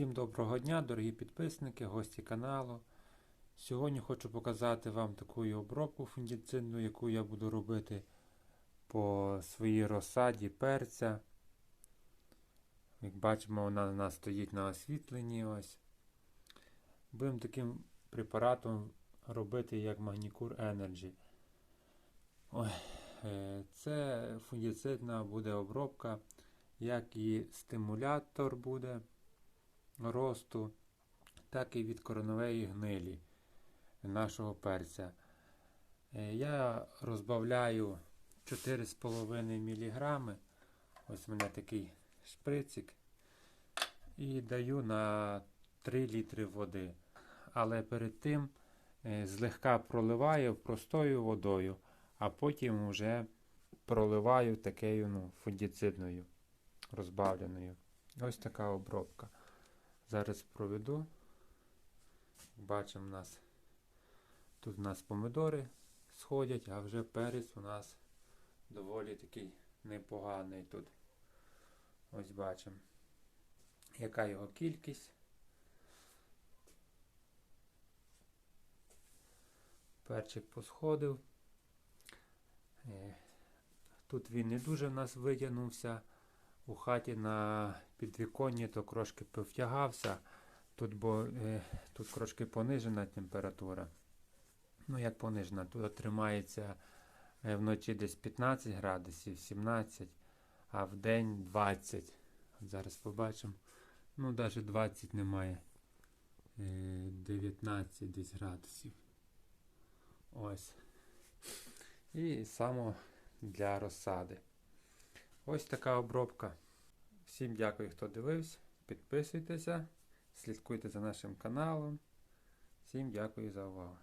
Всім доброго дня, дорогі підписники, гості каналу. Сьогодні хочу показати вам таку обробку фунгіцидну, яку я буду робити по своїй розсаді перця. Як бачимо, вона у нас стоїть на освітленні. Ось. Будемо таким препаратом робити як Magnicure Energy. Ой, е, це фунгіцидна буде обробка, як і стимулятор буде росту, так і від коронової гнилі нашого перця. Е, Я розбавляю 4,5 мг. Ось у мене такий шприцик. І даю на 3 літри води. Але перед тим е, злегка проливаю простою водою, а потім вже проливаю такою ну, фунгіцидною розбавленою. Ось така обробка. Зараз проведу. Бачимо у нас. Тут у нас помидори сходять, а вже перець у нас доволі такий непоганий тут. Ось бачимо. Яка його кількість. Перчик посходив. Е, Тут він не дуже в нас витягнувся. У хаті на підвіконні то трошки повтягався. Тут бо, е, тут трошки понижена температура. Ну, як понижена, тут тримається е, вночі десь 15 градусів, 17, а в день 20. От зараз побачимо. Ну, навіть 20 немає. Е, 19 десь градусів. Ось. І само для розсади. Ось така обробка. Всім дякую, хто дивився. Підписуйтеся, слідкуйте за нашим каналом. Всім дякую за увагу.